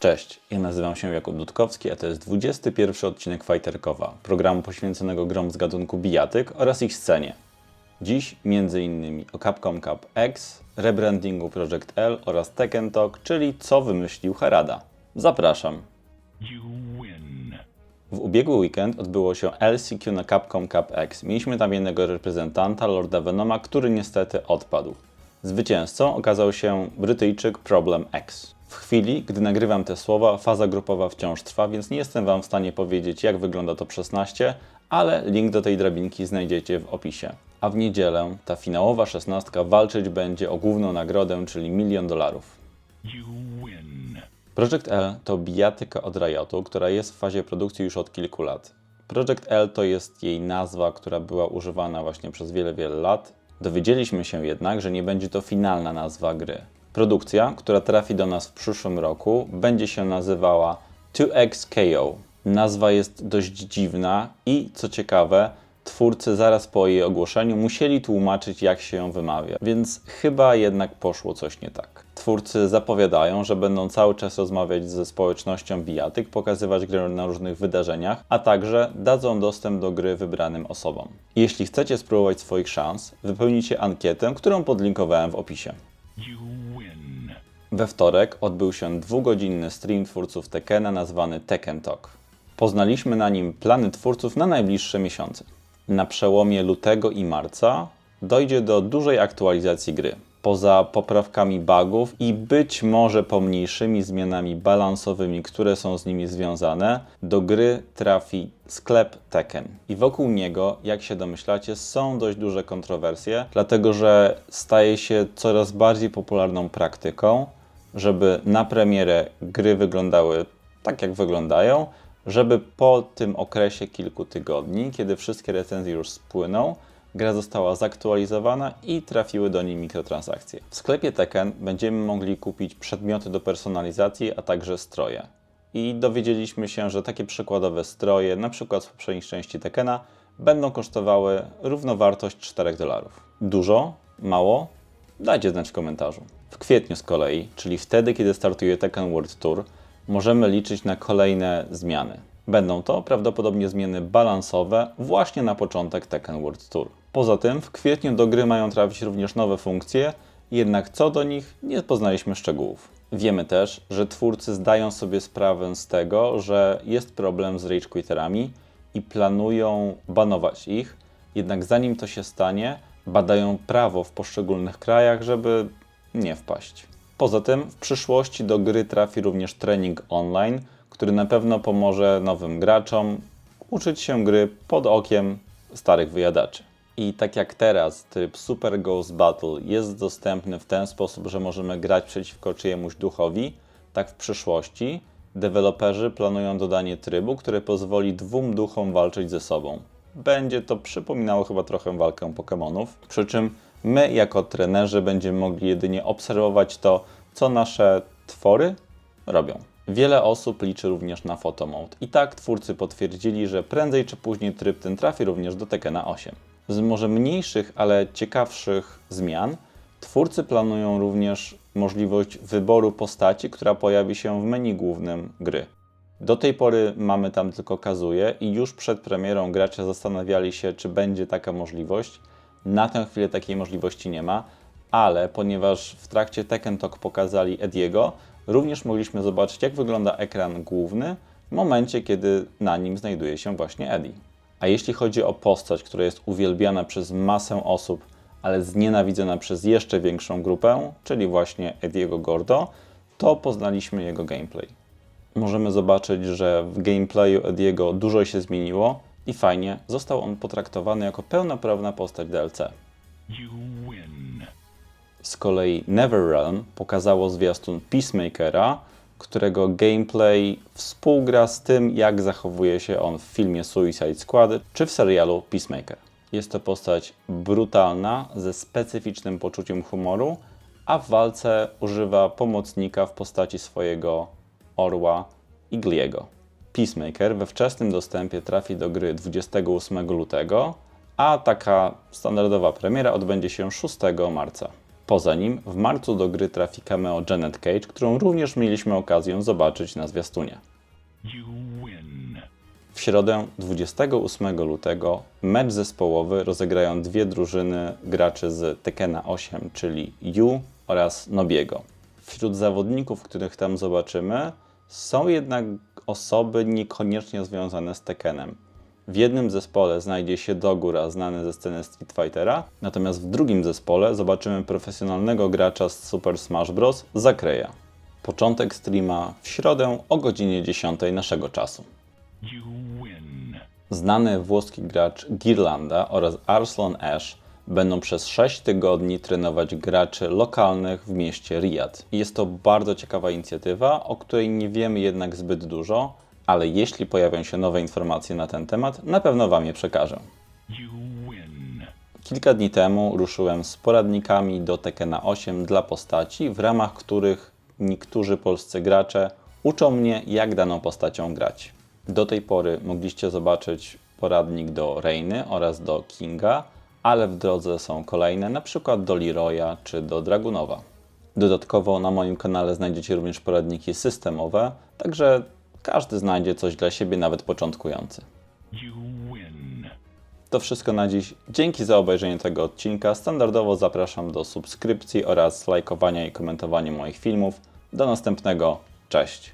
Cześć, ja nazywam się Jakub Dudkowski, a to jest 21 odcinek Fighterkowa, programu poświęconego grom z gatunku bijatyk oraz ich scenie. Dziś m.in. o Capcom Cup X, rebrandingu Project L oraz Tekken Talk, czyli co wymyślił Harada. Zapraszam. W ubiegły weekend odbyło się LCQ na Capcom Cup X. Mieliśmy tam jednego reprezentanta, Lorda Venoma, który niestety odpadł. Zwycięzcą okazał się Brytyjczyk Problem X. W chwili, gdy nagrywam te słowa, faza grupowa wciąż trwa, więc nie jestem Wam w stanie powiedzieć, jak wygląda to 16, ale link do tej drabinki znajdziecie w opisie. A w niedzielę ta finałowa szesnastka walczyć będzie o główną nagrodę, czyli milion dolarów. Project L to bijatyka od Riotu, która jest w fazie produkcji już od kilku lat. Project L to jest jej nazwa, która była używana właśnie przez wiele, wiele lat. Dowiedzieliśmy się jednak, że nie będzie to finalna nazwa gry. Produkcja, która trafi do nas w przyszłym roku, będzie się nazywała 2XKO. Nazwa jest dość dziwna i, co ciekawe, twórcy zaraz po jej ogłoszeniu musieli tłumaczyć, jak się ją wymawia, więc chyba jednak poszło coś nie tak. Twórcy zapowiadają, że będą cały czas rozmawiać ze społecznością bijatyk, pokazywać grę na różnych wydarzeniach, a także dadzą dostęp do gry wybranym osobom. Jeśli chcecie spróbować swoich szans, wypełnijcie ankietę, którą podlinkowałem w opisie. We wtorek odbył się dwugodzinny stream twórców Tekkena nazwany Tekken Talk. Poznaliśmy na nim plany twórców na najbliższe miesiące. Na przełomie lutego i marca dojdzie do dużej aktualizacji gry. Poza poprawkami bugów i być może pomniejszymi zmianami balansowymi, które są z nimi związane, do gry trafi sklep Tekken. I wokół niego, jak się domyślacie, są dość duże kontrowersje, dlatego że staje się coraz bardziej popularną praktyką, żeby na premierę gry wyglądały tak, jak wyglądają, żeby po tym okresie kilku tygodni, kiedy wszystkie recenzje już spłyną, gra została zaktualizowana i trafiły do niej mikrotransakcje. W sklepie Tekken będziemy mogli kupić przedmioty do personalizacji, a także stroje. I dowiedzieliśmy się, że takie przykładowe stroje, przykład z poprzednich części Tekkena, będą kosztowały równowartość 4 dolarów. Dużo? Mało? Dajcie znać w komentarzu. W kwietniu z kolei, czyli wtedy, kiedy startuje Tekken World Tour, możemy liczyć na kolejne zmiany. Będą to prawdopodobnie zmiany balansowe właśnie na początek Tekken World Tour. Poza tym w kwietniu do gry mają trafić również nowe funkcje, jednak co do nich nie poznaliśmy szczegółów. Wiemy też, że twórcy zdają sobie sprawę z tego, że jest problem z rage quitterami i planują banować ich, jednak zanim to się stanie, badają prawo w poszczególnych krajach, żeby nie wpaść. Poza tym w przyszłości do gry trafi również trening online, który na pewno pomoże nowym graczom uczyć się gry pod okiem starych wyjadaczy. I tak jak teraz tryb Super Ghost Battle jest dostępny w ten sposób, że możemy grać przeciwko czyjemuś duchowi, tak w przyszłości deweloperzy planują dodanie trybu, który pozwoli dwóm duchom walczyć ze sobą. Będzie to przypominało chyba trochę walkę Pokémonów, przy czym my jako trenerzy będziemy mogli jedynie obserwować to, co nasze twory robią. Wiele osób liczy również na Photomode. I tak twórcy potwierdzili, że prędzej czy później tryb ten trafi również do Tekkena 8. Z może mniejszych, ale ciekawszych zmian, twórcy planują również możliwość wyboru postaci, która pojawi się w menu głównym gry. Do tej pory mamy tam tylko Kazuję i już przed premierą gracze zastanawiali się, czy będzie taka możliwość. Na tę chwilę takiej możliwości nie ma, ale ponieważ w trakcie Tekken Talk pokazali Ediego, również mogliśmy zobaczyć, jak wygląda ekran główny w momencie, kiedy na nim znajduje się właśnie Eddie. A jeśli chodzi o postać, która jest uwielbiana przez masę osób, ale znienawidzona przez jeszcze większą grupę, czyli właśnie Ediego Gordo, to poznaliśmy jego gameplay. Możemy zobaczyć, że w gameplayu Ediego dużo się zmieniło i fajnie został on potraktowany jako pełnoprawna postać DLC. You win. Z kolei NeverRealm pokazało zwiastun Peacemakera, którego gameplay współgra z tym, jak zachowuje się on w filmie Suicide Squad czy w serialu Peacemaker. Jest to postać brutalna, ze specyficznym poczuciem humoru, a w walce używa pomocnika w postaci swojego orła Igliego. Peacemaker we wczesnym dostępie trafi do gry 28 lutego, a taka standardowa premiera odbędzie się 6 marca. Poza nim w marcu do gry trafi cameo Janet Cage, którą również mieliśmy okazję zobaczyć na zwiastunie. W środę 28 lutego mecz zespołowy rozegrają dwie drużyny graczy z Tekena 8, czyli Yu oraz Nobiego. Wśród zawodników, których tam zobaczymy, są jednak osoby niekoniecznie związane z Tekenem. W jednym zespole znajdzie się Dogura, znany ze sceny Street Fightera, natomiast w drugim zespole zobaczymy profesjonalnego gracza z Super Smash Bros. Zakreya. Początek streama w środę o godzinie 10 naszego czasu. Znany włoski gracz Girlanda oraz Arslan Ash będą przez 6 tygodni trenować graczy lokalnych w mieście Riyadh. Jest to bardzo ciekawa inicjatywa, o której nie wiemy jednak zbyt dużo, ale jeśli pojawią się nowe informacje na ten temat, na pewno Wam je przekażę. Kilka dni temu ruszyłem z poradnikami do Tekena 8 dla postaci, w ramach których niektórzy polscy gracze uczą mnie, jak daną postacią grać. Do tej pory mogliście zobaczyć poradnik do Reiny oraz do Kinga, ale w drodze są kolejne, przykład do Leroya czy do Dragunowa. Dodatkowo na moim kanale znajdziecie również poradniki systemowe, także każdy znajdzie coś dla siebie, nawet początkujący. To wszystko na dziś. Dzięki za obejrzenie tego odcinka. Standardowo zapraszam do subskrypcji oraz lajkowania i komentowania moich filmów. Do następnego. Cześć.